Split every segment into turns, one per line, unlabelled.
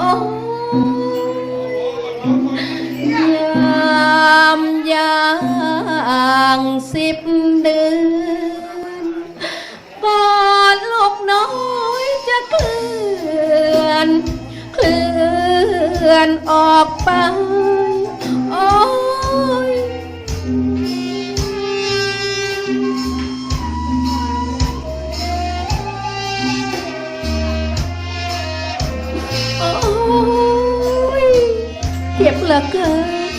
อ้ยามยางสิบเดือนก่อนลูกน้อยจะเคลื่อน เคลื่อนออกไป เหลือเกิน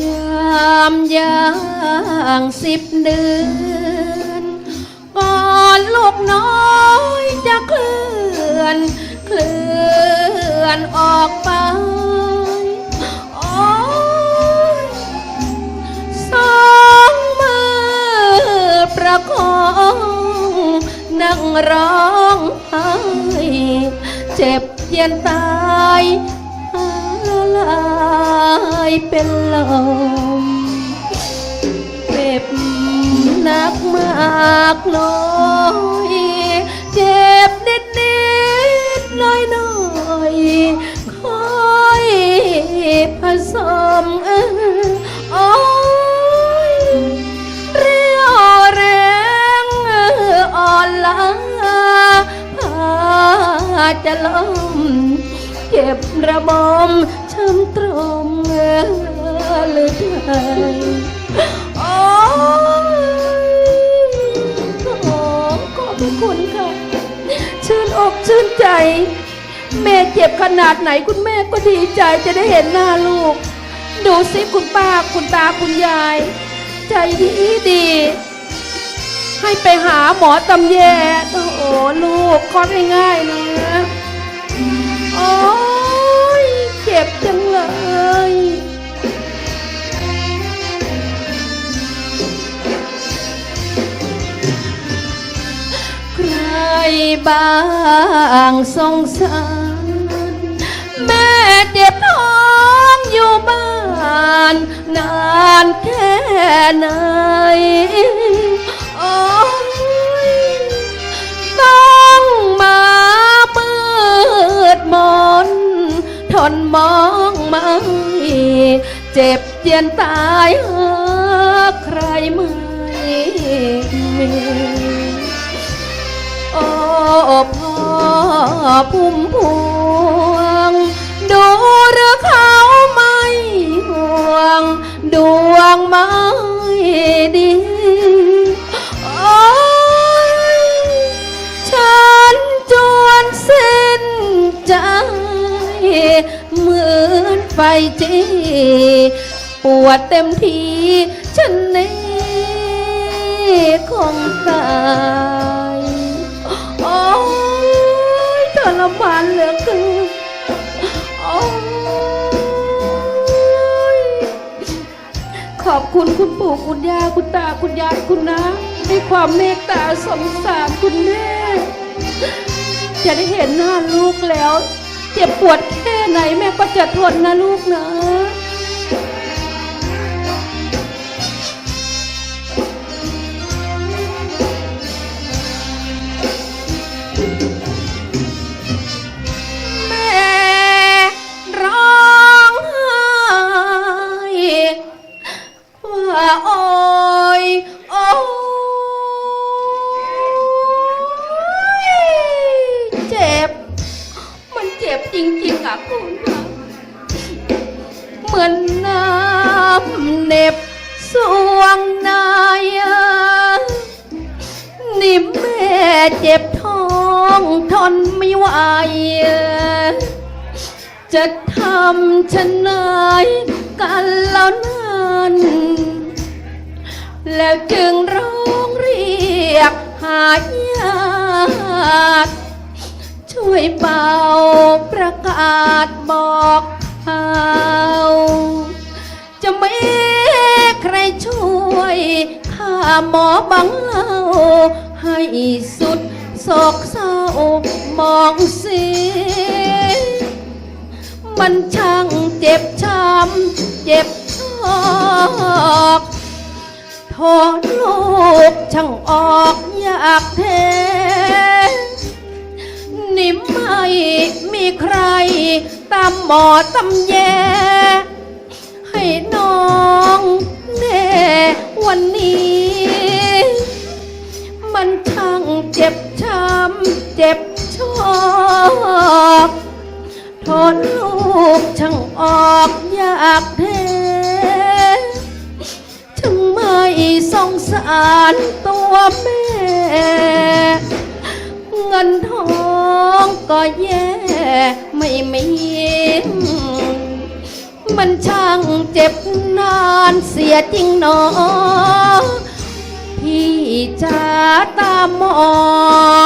ยามยางสิบเดือนก่อนลูกน้อยจะเคลื่อน เคลื่อนออกไปโอ้ยสองมือประคองนั่งร้องไห้ เจ็บเย็นตายละลายเป็นลมเจ็บหนักมากน้อ ระบมช้ำตรมหรือไทยโอ้ยโอ้ขอบพระคุณค่ะ ชื่นอกชื่นใจ แม่เจ็บขนาดไหนคุณแม่ก็ดีใจจะได้เห็นหน้าลูก ดูสิคุณป้าคุณตาคุณยาย ใจดีดี ให้ไปหาหมอตำแยโอ้โหลูกคลอดง่ายๆนะ บ้างสงสารแม่เจ็บท้องอยู่บ้าน นานแค่ไหนโอ้ยต้องมาเปิดมนทนมองไม่เจ็บเจียนตายหาใครไม่มี โอ้พ่อพุ่มพวง ดูหรือเขาไม่ห่วง ดวงไม่ดีโอ้ยฉันจวนสิ้นใจ เหมือนไฟจีปวดเต็มทีฉันนี้คงตาย รมานเหลือเกินโอ้ยขอบคุณคุณปู่คุณย่าคุณตาคุณยายคุณนะด้วยความเมตตาสงสารคุณแม่จะได้เห็นหน้าลูกแล้ว เจ็บปวดแค่ไหนแม่ก็จะทนนะลูกนะ มือนน้ำเหน็บสวงนอะนี่แม่เจ็บท้องทนไม่ไหวจะทำฉันไหนกันแล้วนั้นแล้วจึงร้องเรียกหาญาติช่วยเป่าประกาศบอก ข่าจะไม่ใครช่วยข้าหมอบังเล่าให้สุดโศกเศร้ามองสิมันช่างเจ็บช้ำเจ็บชอกทโทษลูกช่างออกอยากเทนี่ไม่มีใคร ตามหมอตำแย ให้น้องแน่วันนี้ มันช่างเจ็บช้ำเจ็บชอกทษลูกช่างออกอยากเทถึงไม่สงสารตัวแม่ เงินทองก็แย่ ไม่มีมันช่างเจ็บนานเสียจริงหนอพี่จะตามมอง